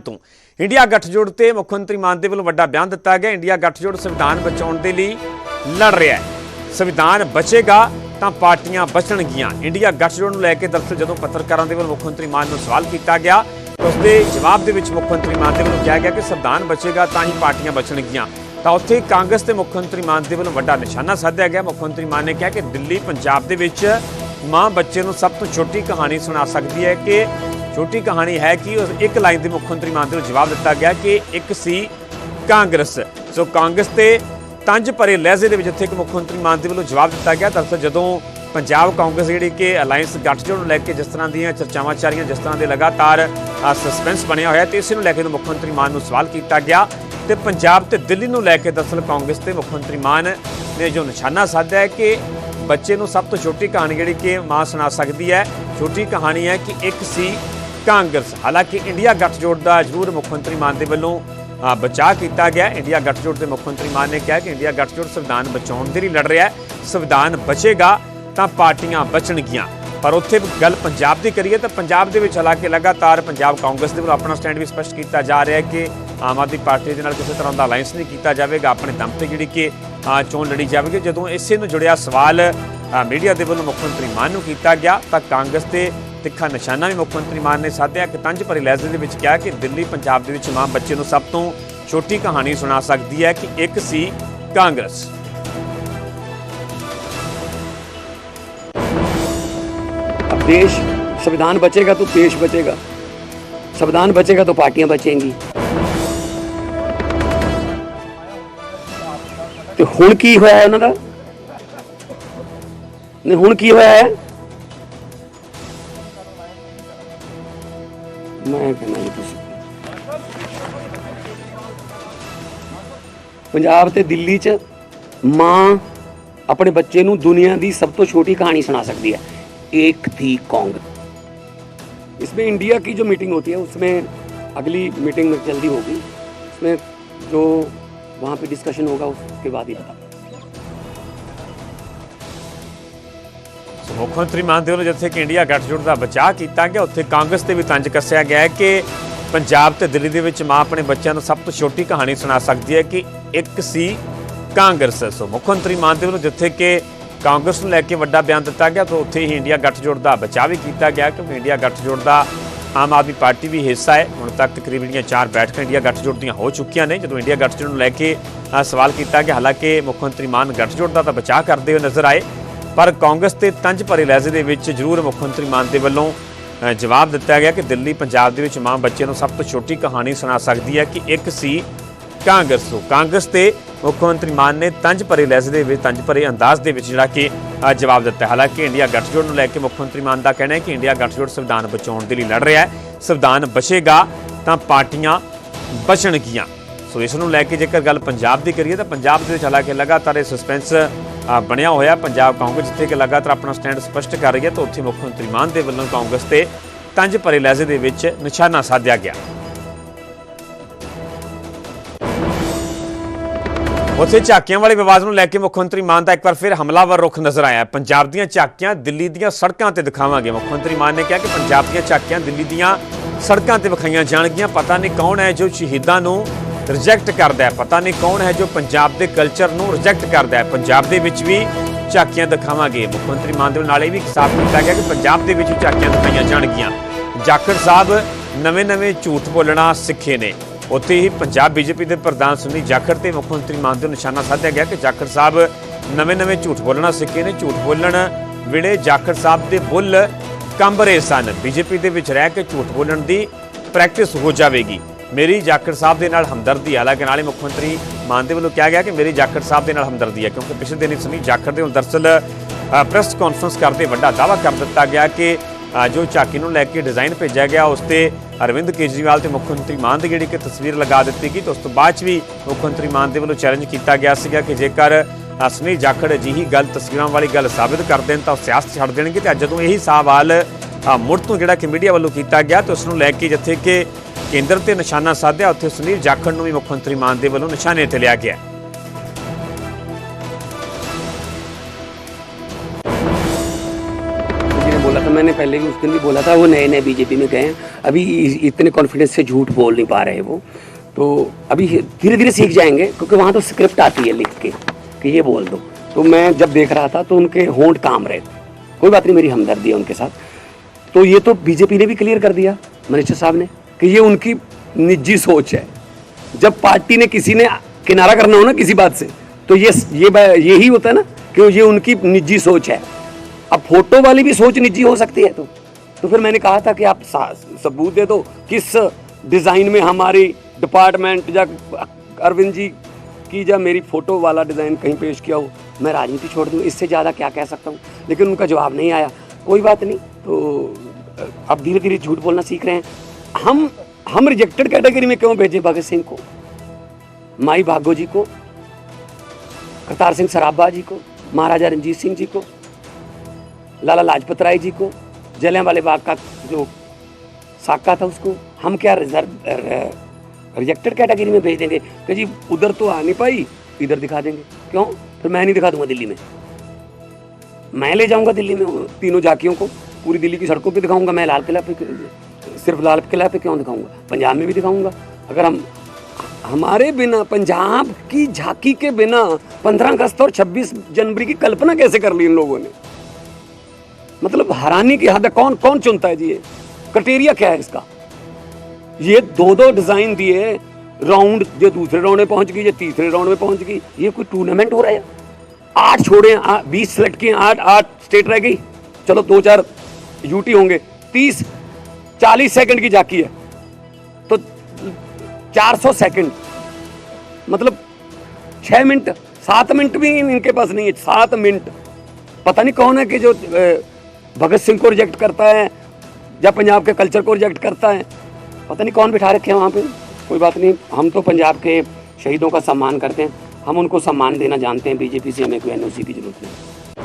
ਤੋਂ। ਇੰਡੀਆ ਗੱਠਜੋੜ ਤੇ ਮੁੱਖ ਮੰਤਰੀ ਮਾਨ ਦੇ ਵੱਲੋਂ ਵੱਡਾ ਬਿਆਨ ਦਿੱਤਾ ਗਿਆ। ਇੰਡੀਆ ਗੱਠਜੋੜ ਸੰਵਿਧਾਨ ਬਚਾਉਣ ਦੇ ਲਈ ਲੜ ਰਿਹਾ ਹੈ। ਸੰਵਿਧਾਨ ਬਚੇਗਾ ਤਾਂ ਪਾਰਟੀਆਂ ਬਚਣਗੀਆਂ। ਇੰਡੀਆ ਗੱਠਜੋੜ ਨੂੰ ਲੈ ਕੇ ਦਰਅਸਲ ਜਦੋਂ ਪੱਤਰਕਾਰਾਂ ਦੇ ਵੱਲੋਂ ਮੁੱਖ ਮੰਤਰੀ ਮਾਨ ਨੂੰ ਸਵਾਲ ਕੀਤਾ ਗਿਆ ਉਸ ਦੇ ਜਵਾਬ ਦੇ ਵਿੱਚ ਮੁੱਖ ਮੰਤਰੀ ਮਾਨ ਦੇ ਵੱਲੋਂ ਕਿਹਾ ਗਿਆ ਕਿ ਸੰਵਿਧਾਨ ਬਚੇਗਾ ਤਾਂ ਹੀ ਪਾਰਟੀਆਂ ਬਚਣਗੀਆਂ। ਤਾਂ ਉੱਥੇ ਕਾਂਗਰਸ ਤੇ ਮੁੱਖ ਮੰਤਰੀ ਮਾਨ ਦੇ ਵੱਲੋਂ ਵੱਡਾ ਨਿਸ਼ਾਨਾ ਸਾਧਿਆ ਗਿਆ। ਮੁੱਖ ਮੰਤਰੀ ਮਾਨ ਨੇ ਕਿਹਾ ਕਿ ਦਿੱਲੀ, ਪੰਜਾਬ ਦੇ ਵਿੱਚ ਮਾਂ ਬੱਚੇ ਨੂੰ ਸਭ ਤੋਂ ਛੋਟੀ ਕਹਾਣੀ ਸੁਣਾ ਸਕਦੀ ਹੈ ਕਿ ਛੋਟੀ ਕਹਾਣੀ ਹੈ ਕਿ ਇੱਕ ਲਾਈਨ ਦੇ ਮੁੱਖ ਮੰਤਰੀ ਮਾਨ ਦੇ ਵੱਲੋਂ ਜਵਾਬ ਦਿੱਤਾ ਗਿਆ ਕਿ ਇੱਕ ਸੀ ਕਾਂਗਰਸ। ਸੋ ਕਾਂਗਰਸ ਤੇ ਤੰਜ ਭਰੇ ਲਹਿਜ਼ੇ ਦੇ ਵਿੱਚ ਇੱਥੇ ਇੱਕ ਮੁੱਖ ਮੰਤਰੀ ਮਾਨ ਦੇ ਵੱਲੋਂ ਜਵਾਬ ਦਿੱਤਾ ਗਿਆ। ਦਰਅਸਲ ਜਦੋਂ ਪੰਜਾਬ ਕਾਂਗਰਸ ਜਿਹੜੀ ਕਿ ਅਲਾਈਅੰਸ ਗੱਠਜੋੜ ਨੂੰ ਲੈ ਕੇ ਜਿਸ ਤਰ੍ਹਾਂ ਦੀਆਂ ਚਰਚਾਵਾਂ ਚੱਲ ਰਹੀਆਂ, ਜਿਸ ਤਰ੍ਹਾਂ ਦੇ ਲਗਾਤਾਰ ਸਸਪੈਂਸ ਬਣਿਆ ਹੋਇਆ, ਤੇ ਇਸ ਨੂੰ ਲੈ ਕੇ ਮੁੱਖ ਮੰਤਰੀ ਮਾਨ ਨੂੰ ਸਵਾਲ ਕੀਤਾ ਗਿਆ। ਤੇ ਪੰਜਾਬ ਤੇ ਦਿੱਲੀ ਨੂੰ ਲੈ ਕੇ ਦਰਅਸਲ ਕਾਂਗਰਸ ਤੇ ਮੁੱਖ ਮੰਤਰੀ ਮਾਨ ਨੇ ਜੋ ਨਿਸ਼ਾਨਾ ਸਾਧਿਆ ਹੈ ਕਿ ਬੱਚੇ ਨੂੰ ਸਭ ਤੋਂ ਛੋਟੀ ਕਹਾਣੀ ਜਿਹੜੀ ਕਿ ਮਾਂ ਸੁਣਾ ਸਕਦੀ ਹੈ। ਛੋਟੀ ਕਹਾਣੀ ਹੈ ਕਿ ਇੱਕ ਸੀ ਕਾਂਗਰਸ। ਹਾਲਾਂਕਿ ਇੰਡੀਆ ਗੱਠਜੋੜ ਦਾ ਜ਼ਰੂਰ ਮੁੱਖ ਮੰਤਰੀ ਮਾਨ ਦੇ ਵੱਲੋਂ ਬਚਾਅ ਕੀਤਾ ਗਿਆ। ਇੰਡੀਆ ਗੱਠਜੋੜ ਦੇ ਮੁੱਖ ਮੰਤਰੀ ਮਾਨ ਨੇ ਕਿਹਾ ਕਿ ਇੰਡੀਆ ਗੱਠਜੋੜ ਸੰਵਿਧਾਨ ਬਚਾਉਣ ਦੇ ਲਈ ਲੜ ਰਿਹਾ ਹੈ। ਸੰਵਿਧਾਨ ਬਚੇਗਾ ਤਾਂ ਪਾਰਟੀਆਂ ਬਚਣਗੀਆਂ। ਪਰ ਉੱਥੇ ਗੱਲ ਪੰਜਾਬ ਦੀ ਕਰੀਏ ਤਾਂ ਪੰਜਾਬ ਦੇ ਵਿੱਚ ਹਾਲਾਂਕਿ ਲਗਾਤਾਰ ਪੰਜਾਬ ਕਾਂਗਰਸ ਦੇ ਵੱਲੋਂ ਆਪਣਾ ਸਟੈਂਡ ਵੀ ਸਪਸ਼ਟ ਕੀਤਾ ਜਾ ਰਿਹਾ ਹੈ ਕਿ ਆਮ ਆਦਮੀ ਪਾਰਟੀ ਦੇ ਨਾਲ ਕਿਸੇ ਤਰ੍ਹਾਂ ਦਾ ਅਲਾਈਅੰਸ ਨਹੀਂ ਕੀਤਾ ਜਾਵੇਗਾ। ਆਪਣੇ ਦਮ ਤੇ ਜਿਹੜੀ ਕਿ ਚੋਣ ਲੜੀ ਜਾਵੇਗੀ। ਜਦੋਂ ਇਸੇ ਨੂੰ ਜੁੜਿਆ ਸਵਾਲ ਮੀਡੀਆ ਦੇ ਵੱਲੋਂ ਮੁੱਖ ਮੰਤਰੀ ਮਾਨ ਨੂੰ ਕੀਤਾ ਗਿਆ ਤਾਂ ਕਾਂਗਰਸ ਦੇ ਤਿੱਖਾ ਨਿਸ਼ਾਨਾ ਵੀ ਮੁੱਖ ਮੰਤਰੀ ਮਾਨ ਨੇ ਸਾਧਿਆ ਕਿ ਤੰਜ ਭਰੇ ਲਹਿਜ਼ੇ ਦੇ ਵਿੱਚ ਕਿਹਾ ਕਿ ਦਿੱਲੀ ਪੰਜਾਬ ਦੇ ਵਿੱਚ ਮਾਂ ਬੱਚੇ ਨੂੰ ਸਭ ਤੋਂ ਛੋਟੀ ਕਹਾਣੀ ਸੁਣਾ ਸਕਦੀ ਹੈ ਕਿ ਇੱਕ ਸੀ ਕਾਂਗਰਸ अब देश संविधान बचेगा तो देश बचेगा संविधान बचेगा तो पार्टियां बचेंगी ਤੇ ਹੁਣ ਕੀ ਹੋਇਆ ਹੈ ਉਹਨਾਂ ਦਾ ਨਹੀਂ ਹੁਣ ਕੀ ਹੋਇਆ ਹੈ ਪੰਜਾਬ ਤੇ ਦਿੱਲੀ 'ਚ ਮਾਂ ਆਪਣੇ ਬੱਚੇ ਨੂੰ ਦੁਨੀਆ ਦੀ ਸਭ ਤੋਂ ਛੋਟੀ ਕਹਾਣੀ ਸੁਣਾ सकती है एक थी कांग्रेस इसमें इंडिया की जो मीटिंग होती है उसमें अगली मीटिंग में जल्दी होगी उसमें जो वहाँ पे डिस्कशन होगा उसके बाद ही पता ਸੋ ਮੁੱਖ ਮੰਤਰੀ ਮਾਨ ਦੇ ਵੱਲੋਂ ਜਿੱਥੇ ਕਿ ਇੰਡੀਆ ਗੱਠਜੋੜ ਦਾ ਬਚਾਅ ਕੀਤਾ ਗਿਆ ਉੱਥੇ ਕਾਂਗਰਸ ਤੇ ਵੀ ਤੰਜ ਕੱਸਿਆ ਗਿਆ ਹੈ ਕਿ ਪੰਜਾਬ ਤੇ ਦਿੱਲੀ ਦੇ ਵਿੱਚ ਮਾਂ ਆਪਣੇ ਬੱਚਿਆਂ ਨੂੰ ਸਭ ਤੋਂ ਛੋਟੀ ਕਹਾਣੀ ਸੁਣਾ ਸਕਦੀ ਹੈ ਕਿ ਇੱਕ ਸੀ ਕਾਂਗਰਸ। ਸੋ ਮੁੱਖ ਮੰਤਰੀ ਮਾਨ ਦੇ ਵੱਲੋਂ ਜਿੱਥੇ ਕਿ ਕਾਂਗਰਸ ਨੂੰ ਲੈ ਕੇ ਵੱਡਾ ਬਿਆਨ ਦਿੱਤਾ ਗਿਆ, ਤਾਂ ਉੱਥੇ ਹੀ ਇੰਡੀਆ ਗੱਠਜੋੜ ਦਾ ਬਚਾਅ ਵੀ ਕੀਤਾ ਗਿਆ, ਕਿਉਂਕਿ ਇੰਡੀਆ ਗੱਠਜੋੜ ਦਾ ਆਮ ਆਦਮੀ ਪਾਰਟੀ ਵੀ ਹਿੱਸਾ ਹੈ। ਹੁਣ ਤੱਕ ਤਕਰੀਬਨ ਦੀਆਂ ਚਾਰ ਬੈਠਕਾਂ ਇੰਡੀਆ ਗੱਠਜੋੜ ਦੀਆਂ ਹੋ ਚੁੱਕੀਆਂ ਨੇ, ਜਦੋਂ ਇੰਡੀਆ ਗੱਠਜੋੜ ਨੂੰ ਲੈ ਕੇ ਸਵਾਲ ਕੀਤਾ ਕਿ ਹਾਲਾਂਕਿ ਮੁੱਖ ਮੰਤਰੀ ਮਾਨ ਗੱਠਜੋੜ ਦਾ ਤਾਂ ਬਚਾਅ ਕਰਦੇ ਹੋਏ ਨਜ਼ਰ ਆਏ, ਪਰ ਕਾਂਗਰਸ ਤੇ ਤੰਜ ਭਰੇ ਲਹਿਜ਼ੇ ਦੇ ਵਿੱਚ ਜ਼ਰੂਰ ਮੁੱਖ ਮੰਤਰੀ ਮਾਨ ਦੇ ਵੱਲੋਂ ਜਵਾਬ ਦਿੱਤਾ ਗਿਆ ਕਿ ਦਿੱਲੀ, ਪੰਜਾਬ ਦੇ ਵਿੱਚ ਮਾਂ ਬੱਚੇ ਨੂੰ ਸਭ ਤੋਂ ਛੋਟੀ ਕਹਾਣੀ ਸੁਣਾ ਸਕਦੀ ਹੈ ਕਿ ਇੱਕ ਸੀ ਕਾਂਗਰਸ ਤੋਂ। ਕਾਂਗਰਸ ਤੇ ਮੁੱਖ ਮੰਤਰੀ ਮਾਨ ਨੇ ਤੰਜ ਭਰੇ ਲਹਿਜ਼ੇ ਦੇ ਵਿੱਚ, ਤੰਜ ਭਰੇ ਅੰਦਾਜ਼ ਦੇ ਵਿੱਚ ਜਿਹੜਾ ਕਿ ਜਵਾਬ ਦਿੱਤਾ। ਹਾਲਾਂਕਿ ਇੰਡੀਆ ਗੱਠਜੋੜ ਨੂੰ ਲੈ ਕੇ ਮੁੱਖ ਮੰਤਰੀ ਮਾਨ ਦਾ ਕਹਿਣਾ ਹੈ ਕਿ ਇੰਡੀਆ ਗੱਠਜੋੜ ਸੰਵਿਧਾਨ ਬਚਾਉਣ ਦੇ ਲਈ ਲੜ ਰਿਹਾ ਹੈ। ਸੰਵਿਧਾਨ ਬਚੇਗਾ ਤਾਂ ਪਾਰਟੀਆਂ ਬਚਣਗੀਆਂ। ਸੋ ਇਸ ਨੂੰ ਲੈ ਕੇ ਜੇਕਰ ਗੱਲ ਪੰਜਾਬ ਦੀ ਕਰੀਏ ਤਾਂ ਪੰਜਾਬ ਦੇ ਵਿੱਚ ਹਾਲਾਂਕਿ ਲਗਾਤਾਰ ਇਹ ਸਸਪੈਂਸ ਬਣਿਆ ਹੋਇਆ ਪੰਜਾਬ ਕਾਂਗਰਸ ਜਿੱਥੇ ਕਿ ਲਗਾਤਾਰ ਆਪਣਾ ਸਟੈਂਡ ਸਪਸ਼ਟ ਕਰ ਰਹੀ ਹੈ, ਤਾਂ ਉੱਥੇ ਮੁੱਖ ਮੰਤਰੀ ਮਾਨ ਦੇ ਵੱਲੋਂ ਕਾਂਗਰਸ ਤੇ ਤੰਜ ਭਰੇ ਲਹਿਜ਼ੇ ਦੇ ਵਿੱਚ ਨਿਸ਼ਾਨਾ ਸਾਧਿਆ ਗਿਆ। ਉੱਥੇ ਝਾਕੀਆਂ ਵਾਲੇ ਵਿਵਾਦ ਨੂੰ ਲੈ ਕੇ ਮੁੱਖ ਮੰਤਰੀ ਮਾਨ ਦਾ ਇੱਕ ਵਾਰ ਫਿਰ ਹਮਲਾਵਰ ਰੁਖ ਨਜ਼ਰ ਆਇਆ। ਪੰਜਾਬ ਦੀਆਂ ਝਾਕੀਆਂ ਦਿੱਲੀ ਦੀਆਂ ਸੜਕਾਂ ਤੇ ਦਿਖਾਵਾਂਗੇ। ਮੁੱਖ ਮੰਤਰੀ ਮਾਨ ਨੇ ਕਿਹਾ ਕਿ ਪੰਜਾਬ ਦੀਆਂ ਝਾਕੀਆਂ ਦਿੱਲੀ ਦੀਆਂ ਸੜਕਾਂ ਤੇ ਵਿਖਾਈਆਂ ਜਾਣਗੀਆਂ। ਪਤਾ ਨਹੀਂ ਕੌਣ ਹੈ ਜੋ ਸ਼ਹੀਦਾਂ ਨੂੰ ਰਿਜੈਕਟ ਕਰਦਾ ਹੈ। ਪਤਾ ਨਹੀਂ ਕੌਣ ਹੈ ਜੋ ਪੰਜਾਬ ਦੇ ਕਲਚਰ ਨੂੰ ਰਿਜੈਕਟ ਕਰਦਾ ਹੈ। ਪੰਜਾਬ ਦੇ ਵਿੱਚ ਵੀ ਝਾਕੀਆਂ ਦਿਖਾਵਾਂਗੇ। ਮੁੱਖ ਮੰਤਰੀ ਮਾਨ ਦੇ ਨਾਲ ਇਹ ਵੀ ਸਾਫ਼ ਕੀਤਾ ਗਿਆ ਕਿ ਪੰਜਾਬ ਦੇ ਵਿੱਚ ਝਾਕੀਆਂ ਦਿਖਾਈਆਂ ਜਾਣਗੀਆਂ। ਜਾਖੜ ਸਾਹਿਬ ਨਵੇਂ-ਨਵੇਂ ਝੂਠ ਬੋਲਣਾ ਸਿੱਖੇ ਨੇ। ਉੱਥੇ ਹੀ ਪੰਜਾਬ ਬੀਜੇਪੀ ਦੇ ਪ੍ਰਧਾਨ ਸੁਨੀਲ ਜਾਖੜ ਤੇ ਮੁੱਖ ਮੰਤਰੀ ਮਾਨ ਦੇ ਨਿਸ਼ਾਨਾ ਸਾਧਿਆ ਗਿਆ ਕਿ ਜਾਖੜ ਸਾਹਿਬ ਨਵੇਂ-ਨਵੇਂ ਝੂਠ ਬੋਲਣਾ ਸਿੱਖੇ ਨੇ। ਝੂਠ ਬੋਲਣ ਵੇਲੇ ਜਾਖੜ ਸਾਹਿਬ ਦੇ ਬੁੱਲ ਕੰਬ ਰਹੇ ਸਨ। ਬੀਜੇਪੀ ਦੇ ਵਿੱਚ ਰਹਿ ਕੇ ਝੂਠ ਬੋਲਣ ਦੀ ਪ੍ਰੈਕਟਿਸ ਹੋ ਜਾਵੇਗੀ। ਮੇਰੀ ਜਾਖੜ ਸਾਹਿਬ ਦੇ ਨਾਲ ਹਮਦਰਦੀ ਹੈ। ਹਾਲਾਂਕਿ ਨਾਲੇ ਮੁੱਖ ਮੰਤਰੀ ਮਾਨ ਦੇ ਵੱਲੋਂ ਕਿਹਾ ਗਿਆ ਕਿ ਮੇਰੀ ਜਾਖੜ ਸਾਹਿਬ ਦੇ ਨਾਲ ਹਮਦਰਦੀ ਹੈ ਕਿਉਂਕਿ ਪਿਛਲੇ ਦਿਨੀ ਸੁਨੀਲ ਜਾਖੜ ਦੇ ਵੱਲੋਂ ਦਰਸਲ ਪ੍ਰੈਸ ਕਾਨਫਰੰਸ ਕਰਦੇ ਵੱਡਾ ਦਾਅਵਾ ਕਰ ਦਿੱਤਾ ਗਿਆ ਕਿ ਜੋ ਝਾਕੀ ਨੂੰ ਲੈ ਕੇ ਡਿਜ਼ਾਈਨ ਭੇਜਿਆ ਗਿਆ, ਉਸ ਤੇ ਅਰਵਿੰਦ ਕੇਜਰੀਵਾਲ ਤੇ ਮੁੱਖ ਮੰਤਰੀ ਮਾਨ ਦੀ ਜਿਹੜੀ ਕਿ ਤਸਵੀਰ ਲਗਾ ਦਿੱਤੀ ਗਈ, ਤੇ ਉਸ ਤੋਂ ਬਾਅਦ 'ਚ ਵੀ ਮੁੱਖ ਮੰਤਰੀ ਮਾਨ ਦੇ ਵੱਲੋਂ ਚੈਲੰਜ ਕੀਤਾ ਗਿਆ ਸੀਗਾ ਕਿ ਜੇਕਰ ਅਸਨੀ ਜਾਖੜ ਅਜਿਹੀ ਗੱਲ, ਤਸਵੀਰਾਂ ਵਾਲੀ ਗੱਲ ਸਾਬਿਤ ਕਰ ਦੇਣ ਤਾਂ ਉਹ ਸਿਆਸਤ ਛੱਡ ਦੇਣਗੇ, ਤੇ ਅੱਜ ਜਦੋਂ ਇਹੀ ਸਵਾਲ ਮੁੜ ਤੋਂ ਜਿਹੜਾ ਕਿ ਮੀਡੀਆ ਵੱਲੋਂ ਕੀਤਾ ਗਿਆ, ਤੇ ਉਸ ਨੂੰ ਲੈ ਕੇ ਜਿੱਥੇ ਕਿ ਕੇਂਦਰ ਤੇ ਨਿਸ਼ਾਨਾ ਸਾਧਿਆ ਉੱਥੇ ਸੁਨੀਲ ਜਾਖੜ ਨੂੰ ਵੀ ਮੁੱਖ ਮੰਤਰੀ ਮਾਨ ਦੇ ਵੱਲੋਂ ਨਿਸ਼ਾਨੇ ਤੇ ਲਿਆ ਗਿਆ किसी ने बोला था मैंने पहले भी उस दिन भी बोला था वो नए नए बीजेपी में गए हैं अभी इ- इतने कॉन्फिडेंस से झूठ बोल नहीं पा रहे वो तो अभी धीरे धीरे सीख जाएंगे क्योंकि वहाँ तो स्क्रिप्ट आती है लिख के कि ये बोल दो तो मैं जब देख रहा था तो उनके होंठ काम रहे थे कोई बात नहीं मेरी हमदर्दी है उनके साथ तो ये तो बीजेपी ने भी क्लियर कर दिया मिनिस्टर साहब ने कि ये उनकी निजी सोच है। जब पार्टी ने किसी ने किनारा करना हो ना किसी बात से तो ये ये यही होता है ना कि ये उनकी निजी सोच है। अब फ़ोटो वाली भी सोच निजी हो सकती है तो। तो फिर मैंने कहा था कि आप सबूत दे दो, किस डिज़ाइन में हमारी डिपार्टमेंट या अरविंद जी की या मेरी फ़ोटो वाला डिज़ाइन कहीं पेश किया हो, मैं राजनीति छोड़ दूँ, इससे ज़्यादा क्या कह सकता हूँ? लेकिन उनका जवाब नहीं आया। कोई बात नहीं तो अब धीरे धीरे झूठ बोलना सीख रहे हैं। हम हम रिजेक्टेड कैटेगरी में क्यों भेजें भगत सिंह को? माई भागो जी को, करतार सिंह सराबा जी को, महाराजा रंजीत सिंह जी को, लाला लाजपत राय जी को जलियाँ वाले बाग का जो साका था उसको हम क्या रिज़र्व रिजेक्टेड कैटेगरी में भेज देंगे? कि जी, उधर तो आ नहीं पाई, इधर दिखा देंगे। क्यों? फिर मैं नहीं दिखा दूँगा दिल्ली में। मैं ले जाऊँगा दिल्ली में, तीनों जाकियों को, पूरी दिल्ली की सड़कों पे दिखाऊँगा, मैं लाल किला पे सिर्फ़ लाल किला पे क्यों दिखाऊँगा? पंजाब में भी दिखाऊँगा। अगर हम, हमारे बिना, पंजाब की झांकी के बिना पंद्रह अगस्त और छब्बीस जनवरी की कल्पना कैसे कर ली इन लोगों ने? मतलब हराने की हद। कौन कौन चुनता है जी ये? क्राइटेरिया क्या है इसका? ये दो दो डिज़ाइन दिए, राउंड जो दूसरे राउंड में पहुँच गई, जो तीसरे राउंड में पहुँच गई, ये कोई टूर्नामेंट हो रहा है? आठ छोड़े बीस सेलेक्ट किए, आठ आठ स्टेट रह गई। चलो दो चार यूटी होंगे। तीस चालीस सेकंड की झाकी है। तो 400 सेकंड। मतलब छह मिनट, सात मिनट भी इनके पास नहीं है, सात मिनट। पता नहीं कौन है कि जो भगत सिंह को रिजेक्ट करता है, या पंजाब के कल्चर को रिजेक्ट करता है। पता नहीं कौन बिठा रखे हैं वहाँ पे। कोई बात नहीं, हम तो पंजाब के शहीदों का सम्मान करते हैं। हम उनको सम्मान देना जानते हैं, बीजेपी से हमें कोई एनओसी की ज़रूरत नहीं।